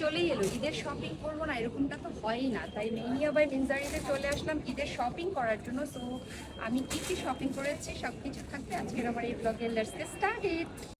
চলেই এলো, ঈদের শপিং করব না, এরকমটা তো হয়ই না। তাই মেনিয়া বাই মিনজারিতে চলে আসলাম ঈদের শপিং করার জন্য। সো আমি কী কী শপিং করেছি সব কিছু থাকবে। আজকের আমার এই ব্লগের লেটস স্টার্ট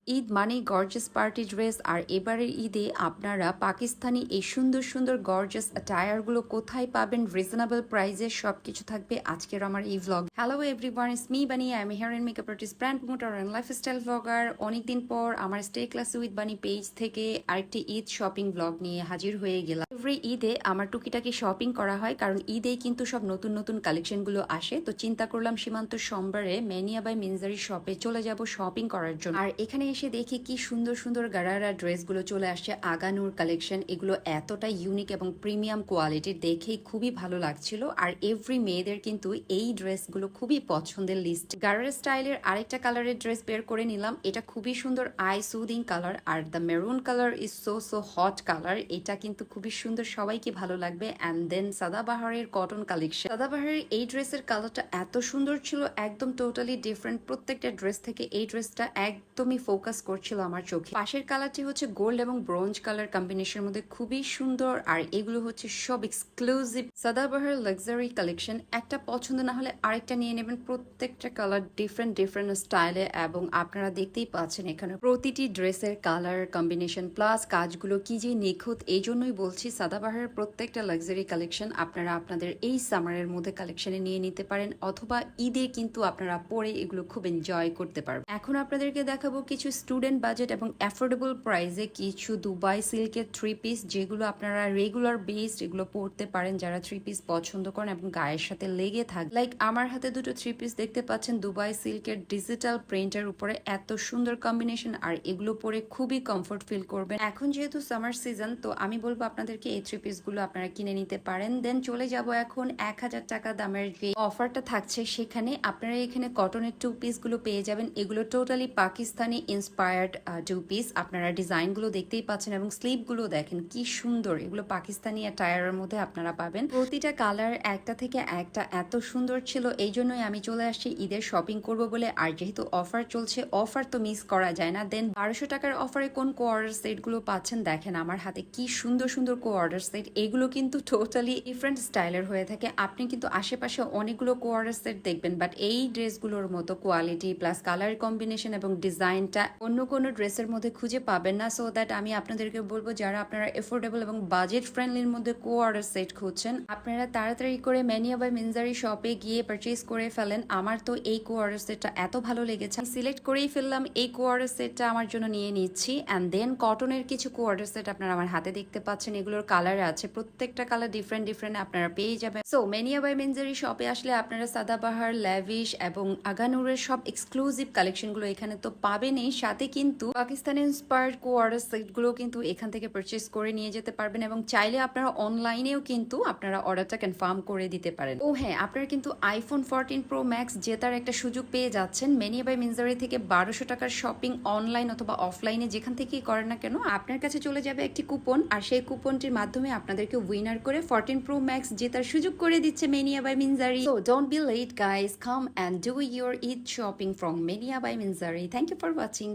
ঈদ মানে গর্জাস পার্টি ড্রেস আর এবারের ঈদে আপনারা পাকিস্তানি এই সুন্দর সুন্দর গর্জাস টায়ারগুলো কোথায় পাবেন রিজনেবল প্রাইসে সব কিছু থাকবে আজকের আমার এই vlog hello everyone is me Bunny I am hair and makeup artist brand promoter and lifestyle blogger অনেকদিন পর আমার stay class with Bunny page থেকে আরেকটি ঈদ শপিং ব্লগ নিয়ে হাজির হয়ে গেলাম। এভরি ঈদে আমার টুকিটাকি শপিং করা হয়, কারণ ঈদে কিন্তু সব নতুন নতুন কালেকশনগুলো আসে। তো চিন্তা করলাম সীমান্ত সোমবারে মেনিয়া বাই মিনজারি শপে চলে যাব শপিং করার জন্য। আর এখানে এসে দেখি কি সুন্দর সুন্দর গারারা ড্রেসগুলো চলে আসছে। আগানুর কালেকশন এগুলো এতটা ইউনিক এবং প্রিমিয়াম কোয়ালিটির দেখেই খুবই ভালো লাগছিল। আর এভরি মেয়েদের কিন্তু এই ড্রেসগুলো খুবই পছন্দের লিস্ট গারারা স্টাইলের আরেকটা কালারের ড্রেস বের করে নিলাম। এটা খুবই সুন্দর eye soothing colour R the maroon colour is so so hot colour এটা কিন্তু খুবই সুন্দর সবাইকে ভালো লাগবে। অ্যান্ড দেন সাদাবাহারের কটন কালেকশন সাদাবাহারের এই ড্রেসের কালারটা এত সুন্দর ছিল, একদম টোটালি ডিফারেন্ট প্রত্যেকটা ড্রেস থেকে এই ড্রেসটা একদমই ফোকাস করছিল আমার চোখে। পাশের কালারটি হচ্ছে গোল্ড এবং ব্রোঞ্জ কালার কম্বিনেশনের মধ্যে খুবই সুন্দর। আর এগুলো হচ্ছে সব এক্সক্লুসিভ সাদাবাহার লাক্সারি কালেকশন একটা পছন্দ না হলে আরেকটা নিয়ে নেবেন। প্রত্যেকটা কালার ডিফারেন্ট ডিফারেন্ট স্টাইলে এবং আপনারা দেখতেই পাচ্ছেন এখানে প্রতিটি ড্রেসের কালার কম্বিনেশন প্লাস কাজগুলো কি যে নিখুঁত, এই জন্যই বলছি সাদাবাহারের প্রত্যেকটা লাক্সারি কালেকশন আপনারা আপনাদের এই সামারের মধ্যে কালেকশনে নিয়ে নিতে পারেন, অথবা ঈদে কিন্তু আপনারা পরে এগুলো খুব এনজয় করতে পারবেন। এখন আপনাদেরকে দেখাবো কিছু স্টুডেন্ট বাজেট এবং অ্যাফোর্ডেবল প্রাইসে কিছু দুবাই সিল্কের থ্রি পিস যেগুলো আপনারা রেগুলার বেসড এগুলো পরতে পারেন যারা থ্রি পিস পছন্দ করেন এবং গায়ের সাথে লেগে থাকে। লাইক আমার হাতে দুটো থ্রি পিস দেখতে পাচ্ছেন দুবাই সিল্কের ডিজিটাল প্রিন্টের উপরে, এত সুন্দর কম্বিনেশন আর এগুলো পরে খুবই কমফোর্ট ফিল করবেন। এখন যেহেতু সামার সিজন তো আমি বলব আপনাদেরকে এই থ্রি পিসগুলো আপনারা কিনে নিতে পারেন। দেন চলে যাব এখন এক হাজার টাকা দামের যে অফারটা থাকছে সেখানে আপনারা এখানে কটনের টু পিসগুলো পেয়ে যাবেন। এগুলো totally Pakistani inspired two piece আপনারা ডিজাইনগুলো দেখতেই পাচ্ছেন এবং স্লিপগুলো দেখেন কি সুন্দর। এগুলো পাকিস্তানি টায়ারের মধ্যে আপনারা পাবেন। প্রতিটা কালার একটা থেকে একটা এত সুন্দর ছিল, এই জন্যই আমি চলে আসছি ঈদের শপিং করব বলে। আর যেহেতু অফার চলছে অফার তো মিস করা যায় না। দেন বারোশো টাকার অফারে কোন কোয়ার অর্ডার সেটগুলো পাচ্ছেন দেখেন আমার হাতে কি সুন্দর সুন্দর কো অর্ডার সেট এগুলো কিন্তু টোটালি ডিফারেন্ট স্টাইলের হয়ে থাকে। আপনি কিন্তু আশেপাশে অনেকগুলো কো অর্ডার সেট দেখবেন বাট এই ড্রেসগুলোর মতো কোয়ালিটি প্লাস কালার কম্বিনেশন এবং ডিজাইনটা অন্য কোনো ড্রেসের মধ্যে খুঁজে পাবেন না। সো দ্যাট আমি আপনাদেরকে বলব, যারা আপনারা এফোর্ডেবল এবং বাজেট ফ্রেন্ডলির মধ্যে কো অর্ডার সেট খুঁজছেন, আপনারা তাড়াতাড়ি করে ম্যানিয়া বাই মিনজারি শপে গিয়ে পারচেস করে ফেলেন। আমার তো এই কো অর্ডার সেটটা এত ভালো লেগেছে। সিলেক্ট করেই ফেললাম, এই কো অর্ডার সেটটা আমার জন্য নিয়ে নিচ্ছি। অ্যান্ড দেন কটনের কিছু কো অর্ডার সেট আপনারা আমার হাতে দেখতে পাচ্ছেন। এগুলোর কালার আছে, প্রত্যেকটা কালার ডিফারেন্ট ডিফারেন্ট আপনারা পেয়ে যাবেন। সো মেনিয়া বাই মিনজারি শপে আসলে আপনারা সাদাবাহার ল্যাভিশ এবং আগানুরের সব এক্সক্লুসিভ কালেকশনগুলো এখানে তো পাবেনই। সাথে কিন্তু পাকিস্তানি ইন্সপায়ার্ড কো অর্ডার সেটগুলো কিন্তু এখান থেকে পারচেস করে নিয়ে যেতে পারবেন এবং চাইলে আপনারা অনলাইনেও কিন্তু আপনারা অর্ডারটা কনফার্ম করে দিতে পারেন। ও হ্যাঁ আপনারা কিন্তু আইফোন ফোরটিন প্রো ম্যাক্স জেতার একটা সুযোগ পেয়ে যাচ্ছেন। মেনিয়া বাই মিনজারি থেকে বারোশো টাকার শপিং অনলাইন অথবা অফলাইনে যেখান থেকেই করেন না কেন, আপনার কাছে চলে যাবে একটি কুপন আর সেই কুপনটির মাধ্যমে আপনাদেরকে উইনার করে ফোরটিন প্রো ম্যাক্স জেতার সুযোগ করে দিচ্ছে Mania by Minjari so don't be late guys come and do your Eid shopping from Mania by Minjari thank you for watching